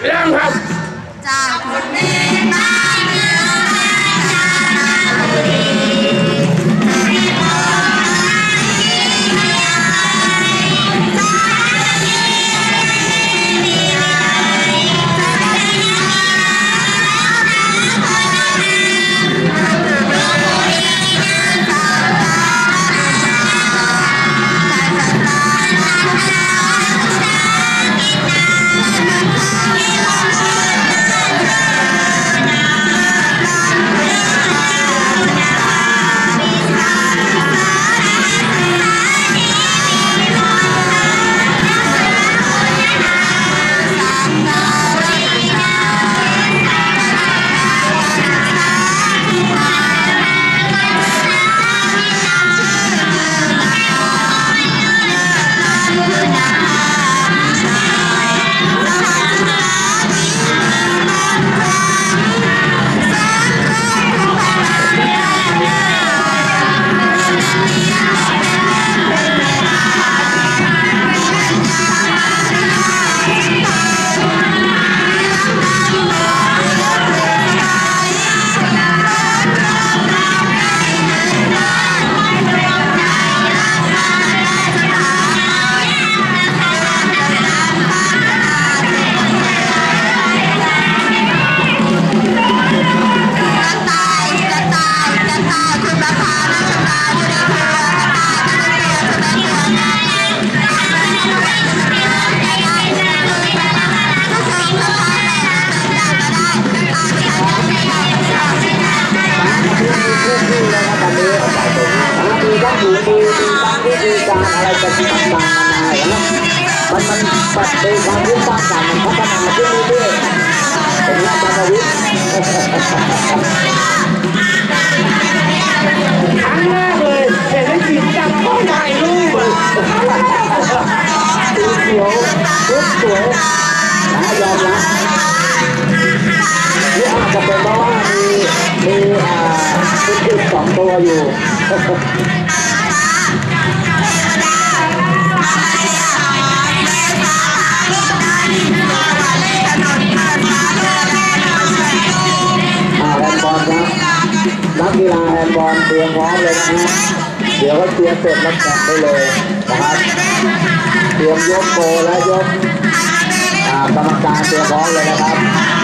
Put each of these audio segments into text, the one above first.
เรื่องครับ จากคนดีบ้านเมีการอะไรกันต่างๆนานาแล้วมันมันปัดเป็นความรู้สร้างสรรค์มันพัฒนาขึ้นเรื่อยๆเป็นราชบัณฑิตครั้งแรกเลยเห็นไอ้จิ๋มจับกล้องถ่ายรูปอะสีเขียวชุดสวยนะยอมรับนี่อาจจะเป็นเพราะว่ามีมีอ่าชุดสองตัวอยู่ ฬาแฮนด์บอลเตรียมพร้อมเลยนะฮะเดี๋ยวก็เตรียมเสร็จแล้วจับได้เลยนะครับเตรียมยกโบและยกกรรมการเตรียมพร้อมเลยนะครับ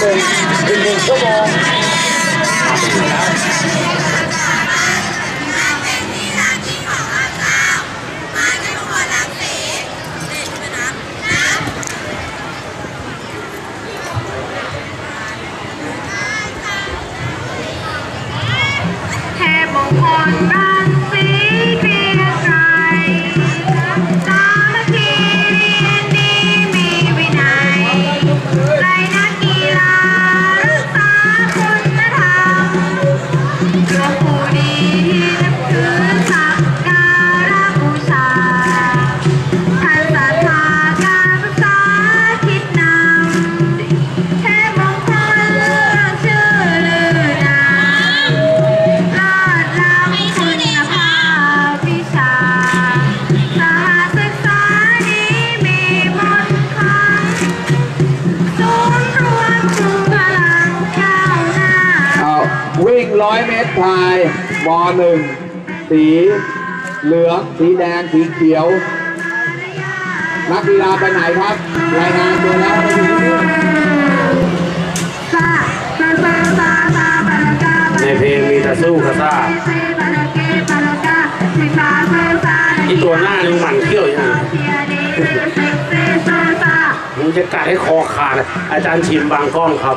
หนึ่งอีกหนึ่งชั่วโมงเทพมงคลรัง ร้อยเมตรพายมหนึ่งสีเหลือง สีแดง สีเขียว นักกีฬาไปไหนครับ รายงานตัวแล้วไม่อยู่ที่นี่ซาซาซาซาซาบาลากาบาในเพลงมีแต่สู้กับซ่าเซบาลาเกบาลากาสิซาซาซาอีตัวหน้านี่มันเขี้ยวอย่างเทียเดเซเซซาซามึงจะกัดให้คอขาดอาจารย์ชิมบางกล้องครับ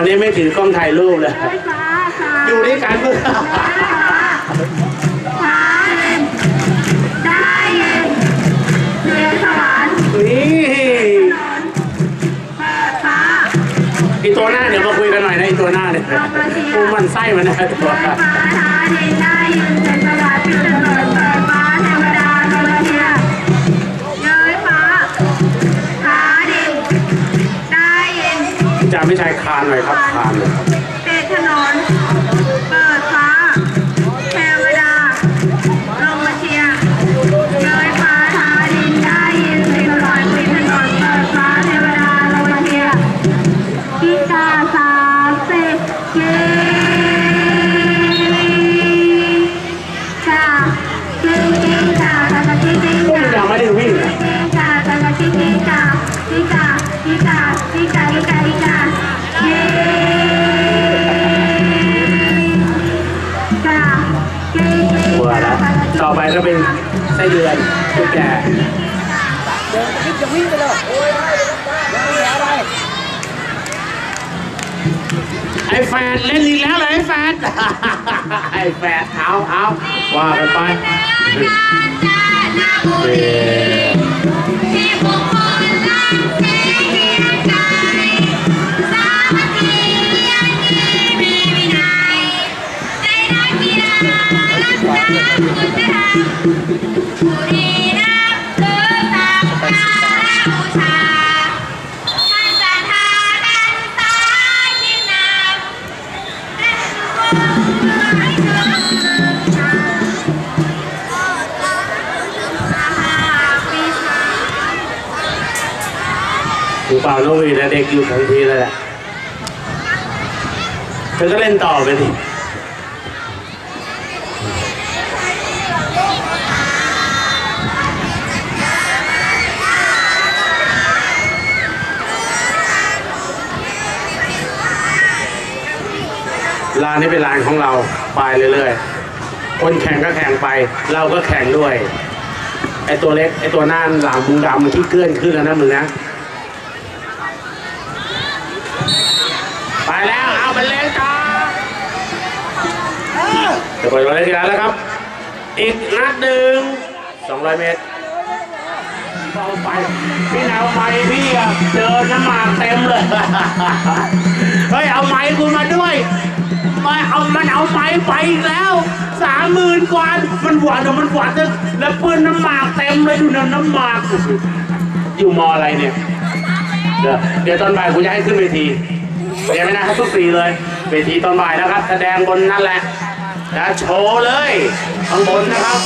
วันนี้ไม่ถือกล้องถ่ายรูปเลยได้ฟ้าค่ะอยู่ด้วยกันเมื่อฟ้าเย็นได้เย็นเรือสวรรค์นี่เปิดฟ้าอีตัวหน้าเดี๋ยวมาคุยกันหน่อยนะอีตัวหน้าเนี่ยกูมันไส้มันนะตัวเปิดฟ้าท้าดินได้เย็นเป็นสวารย์ไม่ใช่คานหน่อยครับทานเลยครับ กะจิต่อไปก็เป็นไส้เดือนตุ๊กแกไอ้แฟนเล่นอีกแล้วเหรอไอ้แฟนไอ้แฟนเอาเอาว่ากันไปเอ่อที่มงคลรักเกูเปล่าโนวีดนะเด็กอยู่ทันทีเลยแหละเธอก็เล่นต่อไปดิ ลานนี้เป็นลานของเราไปเรื่อยๆ คนแข่งก็แข่งไป เราก็แข่งด้วย ไอตัวเล็กไอตัวหน้าหลังมึงดำที่เกลื่อนขึ้นแล้วนะมึงนะ ไปแล้วเอาไปเล่นต่อจะไปวันเล่นกีฬาแล้วครับ อีกนัดหนึ่ง200 เมตร พี่แนวไม้พี่อะเดินน้ำหมากเต็มเลย เฮ้ยเอาไม้คุณมาด้วยมาเอามันเอาไม้ไปอีกแล้วสามหมื่นกว่ามันหวานอะมันหวานจนแล้วปืนน้ำหมากเต็มเลยดูนะน้ำหมากอยู่มออะไรเนี่ย เดี๋ยวเดี๋ยวตอนบ่ายกูจะให้ขึ้นเวทีเดี๋ยวไม่นะทุกปีเลยเวทีตอนบ่ายนะครับ แสดงบนนั่นแหละนะโชว์เลยข้างบนนะครับ